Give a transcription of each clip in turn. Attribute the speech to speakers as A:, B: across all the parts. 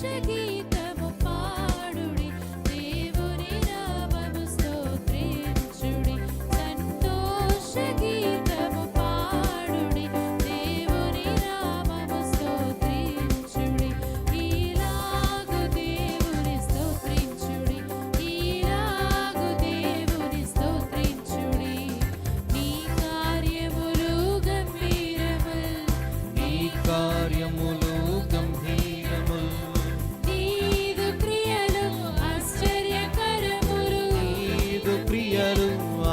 A: Cheguei.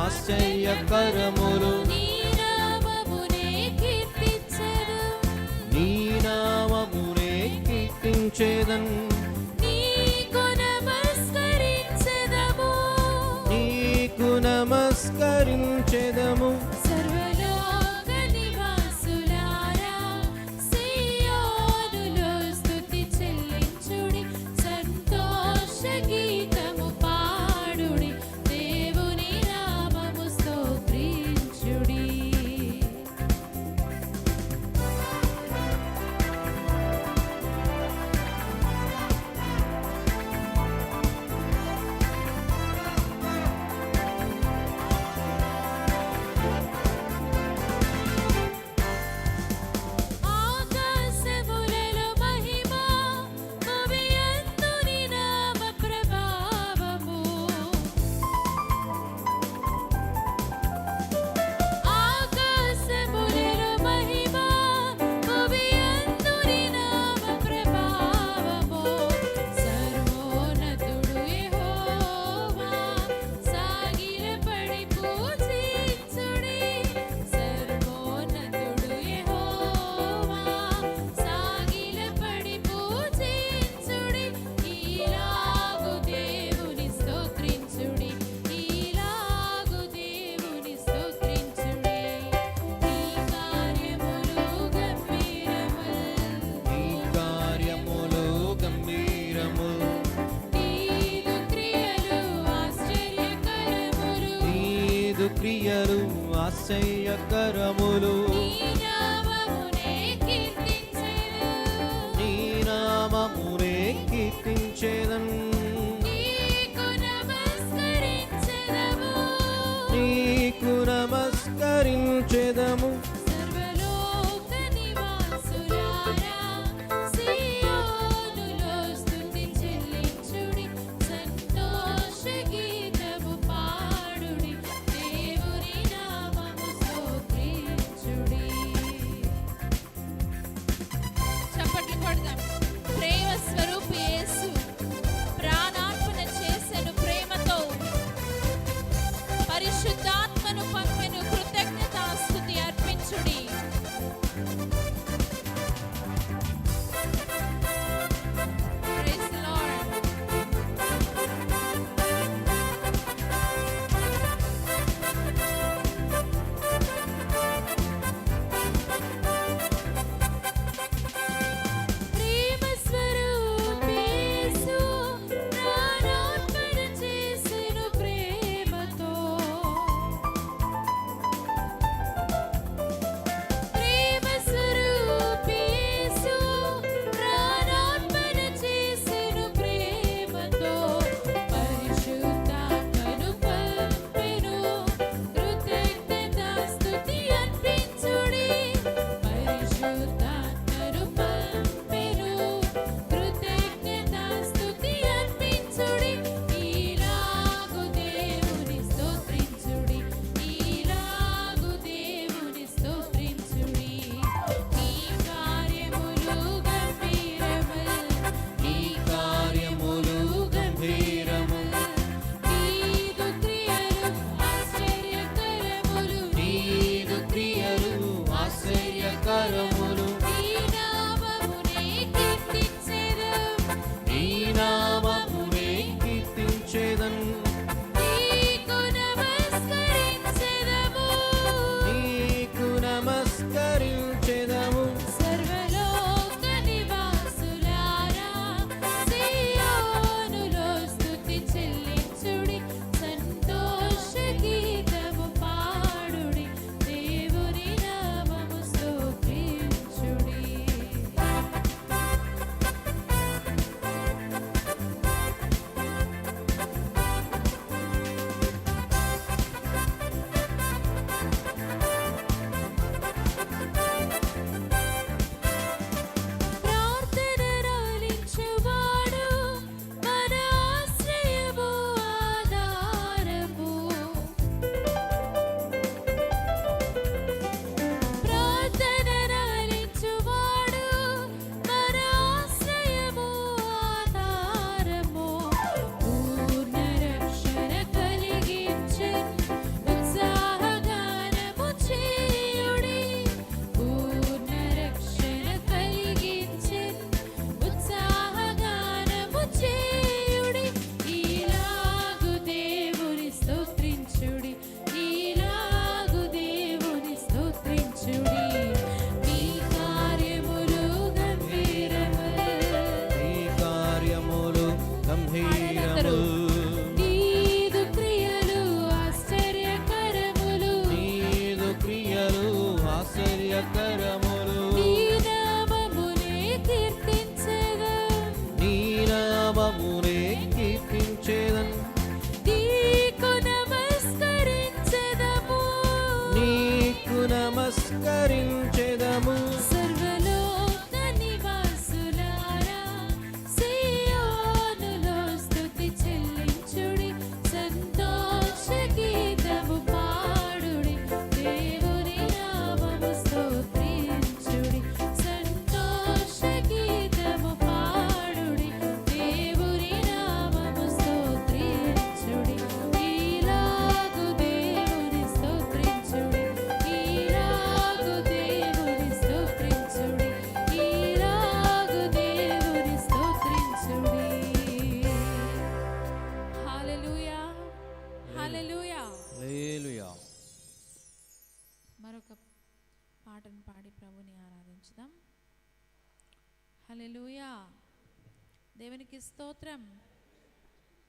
A: ఆశ్చర్యకరములు నీ నామమునే
B: కీర్తించేదన్.
A: నీకు నమస్కరించేదము
B: నీకు
A: నమస్కరించ అతిశయ కరములు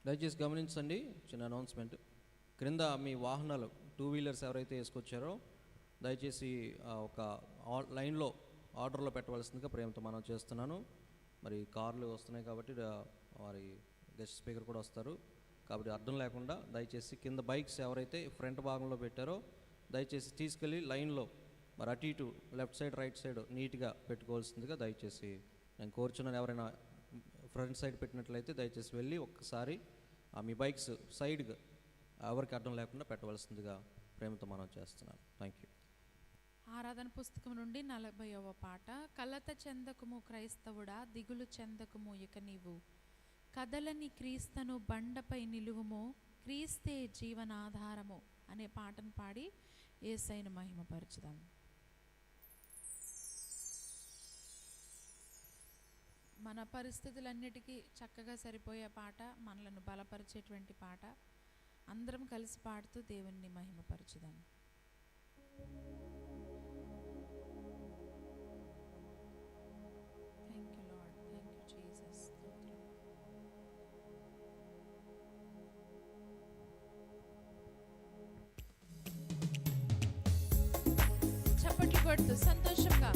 B: దయచేసి గమనించండి చిన్న అనౌన్స్మెంట్ క్రింద మీ వాహనాలు టూ వీలర్స్ ఎవరైతే వేసుకొచ్చారో దయచేసి ఒక ఆ- లైన్లో ఆర్డర్లో పెట్టవలసిందిగా ప్రేమతో మనం చేస్తున్నాను. మరి కార్లు వస్తున్నాయి కాబట్టి వారి గెస్ట్ స్పీకర్ కూడా వస్తారు. కాబట్టి అర్థం లేకుండా దయచేసి కింద బైక్స్ ఎవరైతే ఫ్రంట్ భాగంలో పెట్టారో దయచేసి తీసుకెళ్ళి లైన్లో మరి అటు ఇటు లెఫ్ట్ సైడ్ రైట్ సైడ్ నీట్గా పెట్టుకోవాల్సిందిగా దయచేసి నేను కోరుచున్నాను. ఎవరైనా ఫ్రంట్ సైడ్ పెట్టినట్లయితే దయచేసి వెళ్ళి ఒక్కసారి మీ బైక్స్ సైడ్గా ఎవరికి అడ్డం లేకుండా పెట్టవలసిందిగా ప్రేమతో మనం చేస్తున్నాను. Thank you.
A: ఆరాధన పుస్తకం నుండి నలభైవ పాట. కలత చెందకుము క్రైస్తవుడా దిగులు చెందకుము ఇక నీవు. కదలని క్రీస్తను బండపై నిలువుము క్రీస్తే జీవనాధారము అనే పాటను పాడి ఏసైను మహిమపరచుదాము మన పరిస్థితులన్నిటికీ చక్కగా సరిపోయే పాట మనలను బలపరిచేటువంటి పాట అందరం కలిసి పాడుతూ దేవుణ్ణి మహిమపరచుదాం Thank you, thank you you, Jesus. స్తోత్రం. చప్పట్లు కొడుతూ సంతోషంగా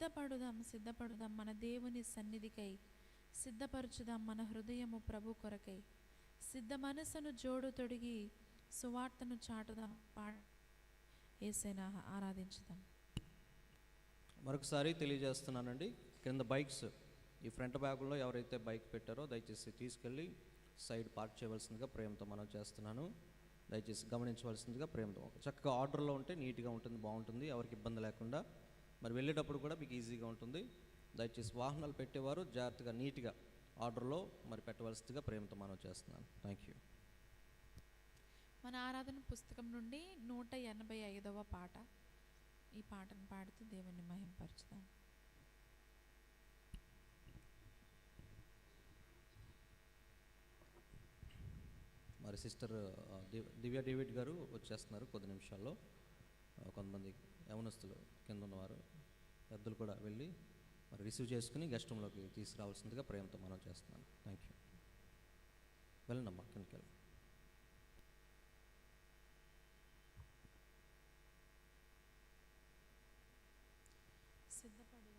A: సిద్ధపడుదాం సిద్ధపడుదాం మన దేవుని సన్నిధికై. సిద్ధపరచుదాం మన హృదయము ప్రభు కొరకై. సిద్ధ మనసును జోడు తొడిగి సువార్తను చాటుదాం పా ఏసైనా ఆరాధించుదాం.
B: మరొకసారి తెలియజేస్తున్నానండి కింద బైక్స్ ఈ ఫ్రంట్ బ్యాగ్లో ఎవరైతే బైక్ పెట్టారో దయచేసి తీసుకెళ్ళి సైడ్ పార్క్ చేయవలసిందిగా ప్రేమతో మనం చేస్తున్నాను. దయచేసి గమనించవలసిందిగా ప్రేమతో చక్కగా ఆర్డర్లో ఉంటే నీట్గా ఉంటుంది బాగుంటుంది ఎవరికి ఇబ్బంది లేకుండా మరి వెళ్ళేటప్పుడు కూడా మీకు ఈజీగా ఉంటుంది. దయచేసి వాహనాలు పెట్టేవారు జాగ్రత్తగా నీట్గా ఆర్డర్లో మరి పెట్టవలసిందిగా ప్రేమతో మనం చేస్తున్నాను. థ్యాంక్ యూ
A: మన ఆరాధన పుస్తకం నుండి నూట ఎనభై ఐదవ పాట. ఈ పాటను పాడుతూ దేవుణ్ణి మహింపరచుదాం.
B: మరి సిస్టర్ దివ్య డేవిడ్ గారు వచ్చేస్తున్నారు కొద్ది నిమిషాల్లో. కొంతమంది యవనస్తులు కింద ఉన్నవారు పెద్దలు కూడా వెళ్ళి మరి రిసీవ్ చేసుకుని గెస్ట్ రూమ్లోకి తీసుకురావాల్సిందిగా ప్రేమతో మనం చేస్తున్నాను. థ్యాంక్ యూ వెళ్ళండమ్మా కిందకి వెళ్ళండి.
A: సిద్ధపడి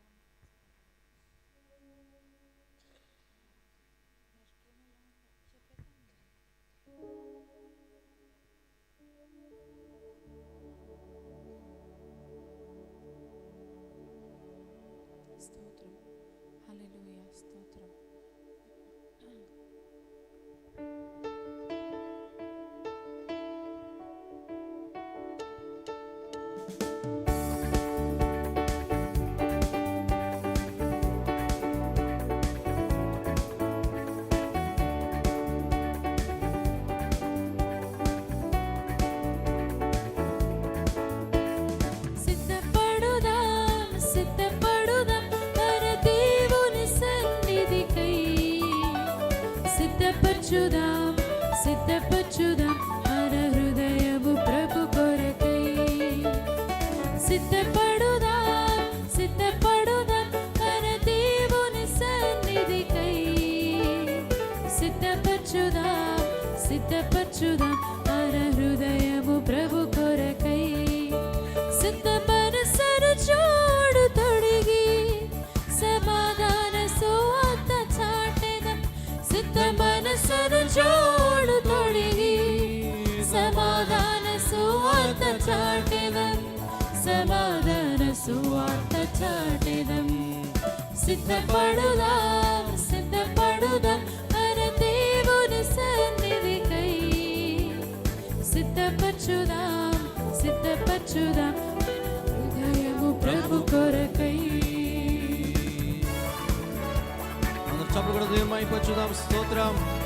A: సమాధాన సువార్త చాటెదం సిద్ధపడుదాం సిద్ధపడుదాం మన దేవుని సన్నిధికై సిద్ధపరచుదాం సిద్ధపరచుదాం. హృదయము ప్రభు కొరకై.
B: అందరు చప్పుడు కూడా దేవుని స్తోత్రం.